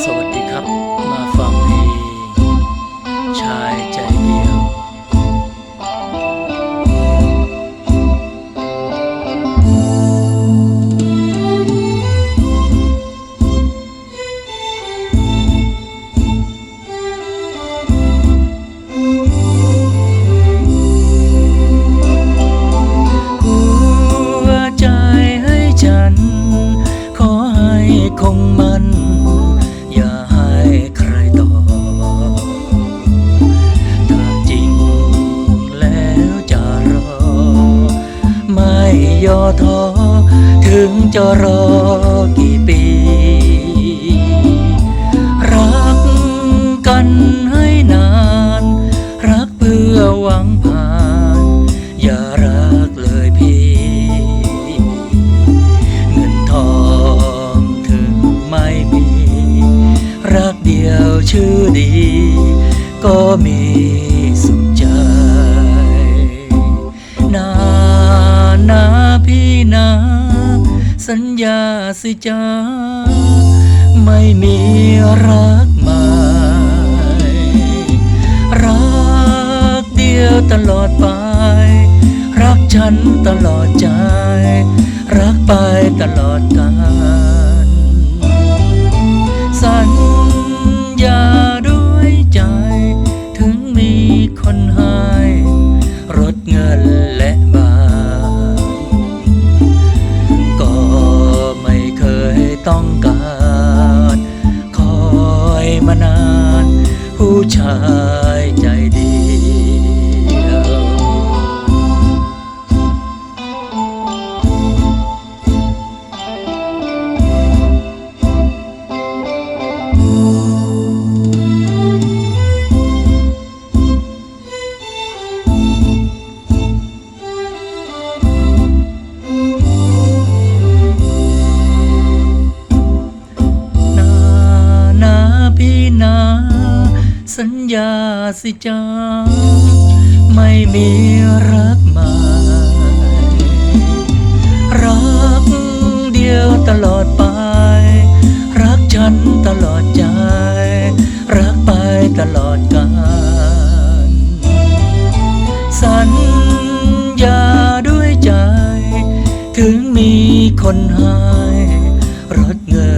สวัสดีครับ ย่อท้อถึงจะรอกี่ปี รักกันให้นาน รักเพื่อหวังผ่าน อย่ารักเลยพี่ เงินทองถึงไม่มี รักเดียวชื่อดี ก็มีสุข สัญญาสิจ้าไม่มีรักใหม่รักเดียวตลอดไป รักฉันตลอดใจ รักไปตลอดกาลสัญญาด้วยใจ ถึงมีคนให้รถเงินและบ้ ต้องการคอยมานาน ผู้ชายใจดี สัญญาสิจ้าไม่มีรักใหม่รักเดียวตลอดไป รักฉันตลอดใจ รักไปตลอดกาลสัญญาด้วยใจ ถึงมีคนหายรถเงิน